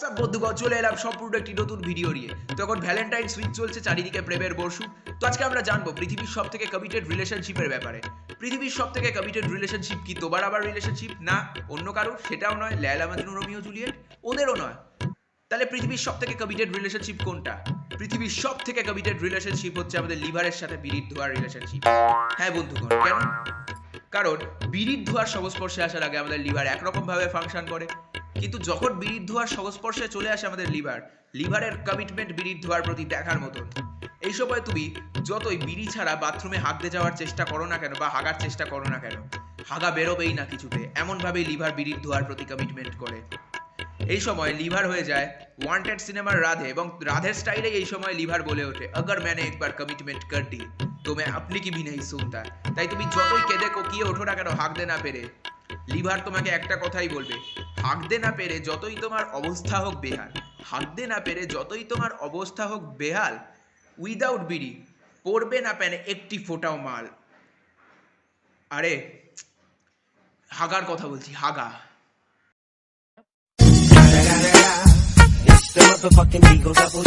WhatsApp বন্ধুগণ চলে এলাম সম্পূর্ণ একটি নতুন ভিডিও নিয়ে। তো এখন ভ্যালেন্টাইন উইক চলছে চারিদিকে প্রেমের বর্ষু তো আজকে আমরা জানব পৃথিবীর সব থেকে কমিটেড রিলেশনশিপের ব্যাপারে। পৃথিবীর সব থেকে কমিটেড রিলেশনশিপ কি, তোমার আবার রিলেশনশিপ না, অন্য কারও সেটাও নয়, ল্যালা মাজনু রোমিও জুলিয়েট। ওদেরও নয়। তাহলে পৃথিবীর সব থেকে কমিটেড রিলেশনশিপ কোনটা? পৃথিবীর সব থেকে কমিটেড রিলেশনশিপ হচ্ছে আমাদের লিভারের সাথে বিড়ির ধোয়ার রিলেশনশিপ হ্যাঁ বন্ধুগণ, কেন? কারণ বিড়ির ধোয়ার সংস্পর্শে আসার আগে আমাদের লিভার একরকম ভাবে ফাংশন করে। কিন্তু যখন বিড়ির ধোয়ার সংস্পর্শে চলে আসে আমাদের লিভার, লিভারের কমিটমেন্ট বিড়ির ধোয়ার প্রতি দেখার মতন। এই সময় তুমি যতই বিড়ি ছাড়া বাথরুমে হাগতে যাওয়ার চেষ্টা করো না কেন বা হাগার চেষ্টা করো না কেন, হাগা বেরোবেই না কিছুতে, এমনভাবেই লিভার বিড়ির ধোয়ার প্রতি কমিটমেন্ট করে। এই সময় লিভার হয়ে যায় ওয়ান্টেড সিনেমার রাধে এবং রাধের স্টাইলেই এই সময় লিভার বলে ওঠে। আগর ম্যানে একবার কমিটমেন্ট কর দি তো আপনি কি ভি নেই তাই তুমি যতই কেঁদে কোকিয়ে ওঠো না কেন, হাগতে না পেরে। লিভার তোমাকে একটা কথাই বলবে হাঁকতে না পেরে যতই তোমার অবস্থা হোক বেহাল হাঁকতে না পেরে যতই তোমার অবস্থা হোক বেহাল উইদাউট বিড়ি, পড়বে না প্যানে একটি ফোটাও মাল। আরে, হাগার কথা বলছি, হাগা। Motherfucking Eagle Double